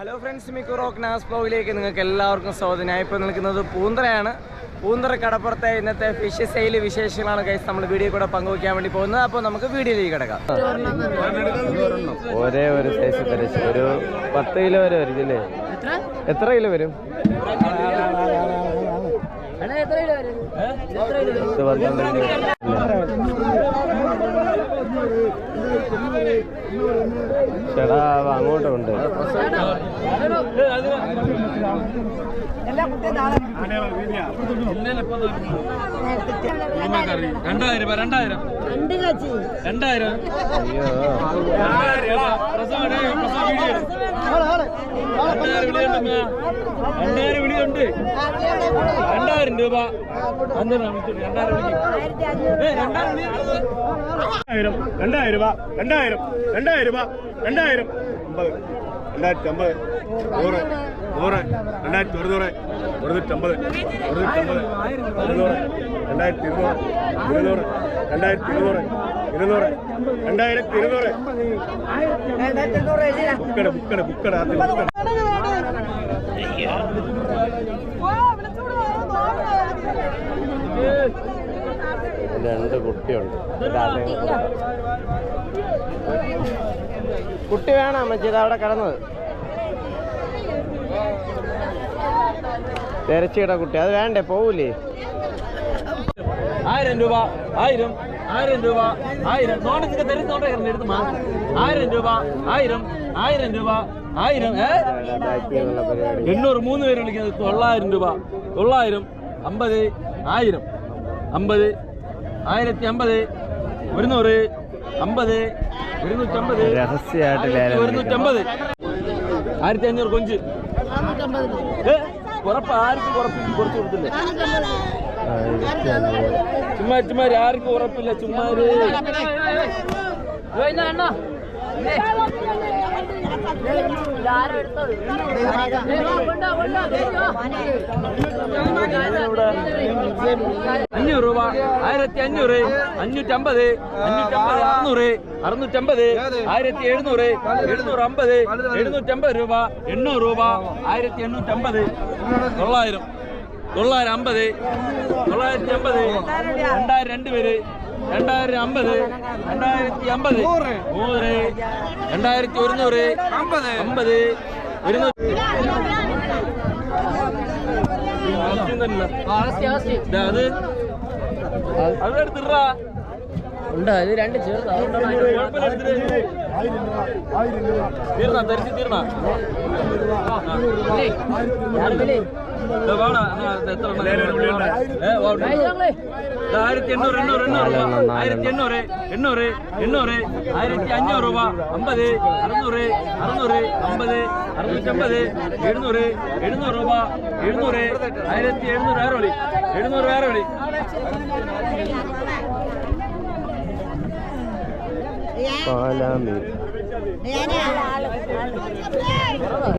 Hello friends മിക്കു റോക്ക് നാസ് ബ്ലോഗിലേക്ക് നിങ്ങൾക്ക് എല്ലാവർക്കും സ്വാഗതം. ഞാൻ ഇപ്പോൾ നിൽക്കുന്നത് പൂന്തറയാണ്. പൂന്തറ കടപ്പുറത്തെ ഇന്നത്തെ ഫിഷ് സെയിൽ വിശേഷങ്ങളാണ് കൈസ് നമ്മൾ വീഡിയോ കൂടെ പങ്കുവയ്ക്കാൻ വേണ്ടി പോകുന്നത്. അപ്പോൾ നമുക്ക് വീഡിയോയിലേക്ക് കിടക്കാം. ഒരേ ഒരു സൈസ് തിരച്ച് ഒരു പത്ത് കിലോ വരെ വരും അല്ലേ എത്ര? കിലോ വരും? പത്ത് പന്ത്രണ്ട് കിലോ. ചേട്ടാ അവ അങ്ങോട്ടുണ്ട് രണ്ടായിരം രൂപ രണ്ടായിരം രണ്ട് കച്ചി രണ്ടായിരം. അയ്യോ. രണ്ടായിരം വിളിയുണ്ട്. രണ്ടായിരം വിളിയുണ്ട്. രണ്ടായിരം രൂപ. രണ്ടായിരം രണ്ടായിരം രൂപ രണ്ടായിരം രണ്ടായിരം രൂപ രണ്ടായിരം. അമ്പത് രണ്ടായിരത്തി അമ്പത് നൂറ് നൂറ് രണ്ടായിരത്തി ഒരുന്നൂറ് ഒരുന്നൂറ്റമ്പത് ഒരുന്നൂറ്റമ്പത് ഇരുന്നൂറ് രണ്ടായിരത്തി ഇരുന്നൂറ് ഇരുന്നൂറ് രണ്ടായിരത്തി ഇരുന്നൂറ് ഇരുന്നൂറ് രണ്ടായിരത്തി ഇരുന്നൂറ് ബുക്കട ബുക്കട ബുക്കട അത് ബുക്കട രണ്ട് കുട്ടിയുണ്ട് കുട്ടി വേണം അമ്മച്ചി അവിടെ കിടന്നത്. തിരച്ചിയുടെ കുട്ടി. അത് വേണ്ടേ പോവൂലേ? ആയിരം രൂപ ആയിരം ആയിരം രൂപ ആയിരം. നോണ്ട് നിങ്ങൾക്ക് തരുന്നോണ്ട് എടുത്ത് മാ. ആയിരം രൂപ ആയിരം ആയിരം രൂപ ആയിരം ഏ? എണ്ണൂറ് മൂന്ന് പേര് വിളിക്കുന്നത് തൊള്ളായിരം രൂപ. തൊള്ളായിരം അമ്പത് ആയിരം. അമ്പത് ആയിരത്തി അമ്പത് ഒരുന്നൂറ് അമ്പത് ഒരുന്നൂറ്റമ്പത് രഹസ്യമായിട്ട് ലേലം ഒരുന്നൂറ്റമ്പത്. ആയിരത്തി അഞ്ഞൂറ് കൊഞ്ച് ഏ ഉറപ്പ് ആർക്കും ഉറപ്പില്ല കുറച്ച് കൊടുത്തില്ലേ? ചുമ്മാ ചുമ്മാര് ആർക്കും ഉറപ്പില്ല ചുമ്മാ അഞ്ഞൂറ് രൂപ. ആയിരത്തി അഞ്ഞൂറ് അഞ്ഞൂറ്റമ്പത് അഞ്ഞൂറ്റമ്പത് അറുന്നൂറ് അറുന്നൂറ്റമ്പത് ആയിരത്തി എഴുന്നൂറ് എഴുന്നൂറ് അമ്പത് എഴുന്നൂറ്റമ്പത് രൂപ എണ്ണൂറ് രൂപ ആയിരത്തി എണ്ണൂറ്റമ്പത്. തൊള്ളായിരം. തൊള്ളായിരം അമ്പത് തൊള്ളായിരത്തി അമ്പത്. രണ്ടായിരം രണ്ട് പേര്. രണ്ടായിരം അമ്പത് രണ്ടായിരത്തി അമ്പത് നൂറ്. രണ്ടായിരത്തി ഒരുന്നൂറ് അമ്പത്. അമ്പത്. ഒരുന്നൂറ്. ദാ അത്. അത്. എടുത്തിട്ടാ ഉണ്ട്? ഇത് രണ്ട് ചെറുതാ തീർന്നാ ധരിച്ച് തീർന്നാ. ആയിരത്തി എണ്ണൂറ് എണ്ണൂറ് എണ്ണൂറ് ആയിരത്തി എണ്ണൂറ് എണ്ണൂറ് എണ്ണൂറ്. ആയിരത്തി അഞ്ഞൂറ് രൂപ. അമ്പത് അറുന്നൂറ് അറുന്നൂറ് അമ്പത് അറുന്നൂറ്റമ്പത് എഴുന്നൂറ് എഴുന്നൂറ് രൂപ. എഴുന്നൂറ് ആയിരത്തി എഴുന്നൂറ് വേറെ വിളി. എഴുന്നൂറ് വേറെ വിളി. والقلم